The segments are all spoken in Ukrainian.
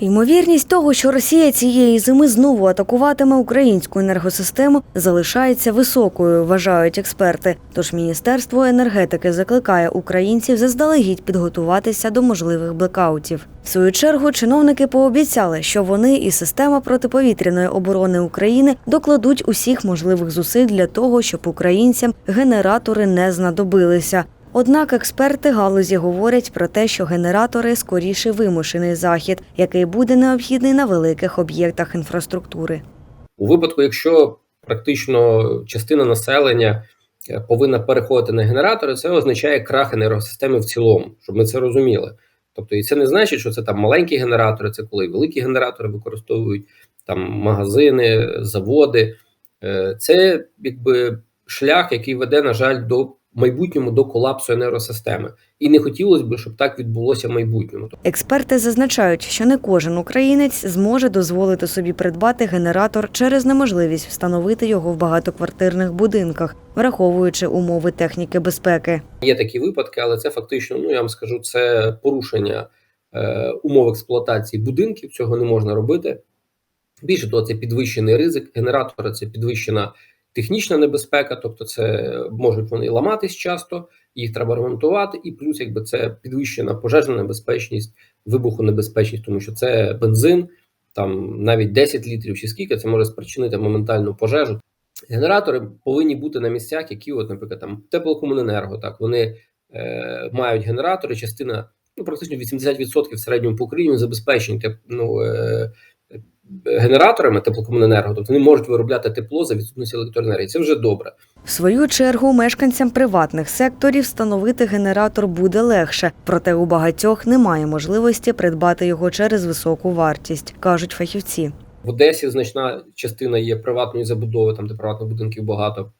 Ймовірність того, що Росія цієї зими знову атакуватиме українську енергосистему, залишається високою, вважають експерти. Тож Міністерство енергетики закликає українців заздалегідь підготуватися до можливих блекаутів. В свою чергу чиновники пообіцяли, що вони і система протиповітряної оборони України докладуть усіх можливих зусиль для того, щоб українцям генератори не знадобилися. Однак експерти галузі говорять про те, що генератори скоріше вимушений захід, який буде необхідний на великих об'єктах інфраструктури. У випадку, якщо практично частина населення е, повинна переходити на генератори, це означає крах енергосистеми в цілому, щоб ми це розуміли. Тобто, і це не значить, що це там маленькі генератори, це коли великі генератори використовують там магазини, заводи. Е, Це якби шлях, який веде, на жаль, до в майбутньому до колапсу енергосистеми. І не хотілося б, щоб так відбулося в майбутньому. Експерти зазначають, що не кожен українець зможе дозволити собі придбати генератор через неможливість встановити його в багатоквартирних будинках, враховуючи умови техніки безпеки. Є такі випадки, але це фактично, ну я вам скажу, це порушення е, умов експлуатації будинків. Цього не можна робити. Більше того, це підвищений ризик генератора, це підвищена технічна небезпека, тобто це можуть вони ламатись часто, їх треба ремонтувати, і плюс, якби це підвищена пожежна небезпечність, вибухонебезпечність, тому що це бензин, там навіть 10 літрів чи скільки це може спричинити моментальну пожежу. Генератори повинні бути на місцях, які, от, наприклад, там теплокомуненерго, так вони е, мають генератори, частина, ну практично 80% в середньому по Україні забезпечені ну, е, генераторами теплокомуненерго, тобто вони можуть виробляти тепло за відсутності електроенергії. Це вже добре. В свою чергу мешканцям приватних секторів встановити генератор буде легше, проте у багатьох немає можливості придбати його через високу вартість, кажуть фахівці. В Одесі значна частина є приватної забудови, там де приватних будинків багато.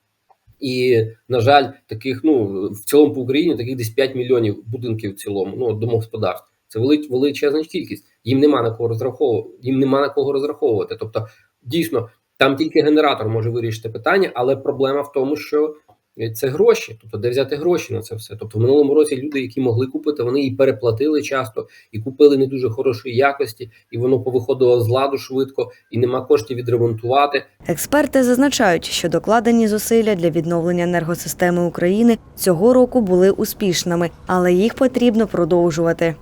І, на жаль, таких, ну в цілому по Україні таких десь 5 мільйонів будинків в цілому, ну домогосподарств. Це вели- величезна кількість. Їм нема на кого розраховувати. Їм нема на кого розраховувати. Тобто, дійсно, там тільки генератор може вирішити питання, але проблема в тому, що це гроші. Тобто, де взяти гроші на це все. Тобто, в минулому році люди, які могли купити, вони і переплатили часто, і купили не дуже хорошої якості, і воно повиходило з ладу швидко, і нема коштів відремонтувати. Експерти зазначають, що докладені зусилля для відновлення енергосистеми України цього року були успішними, але їх потрібно продовжувати.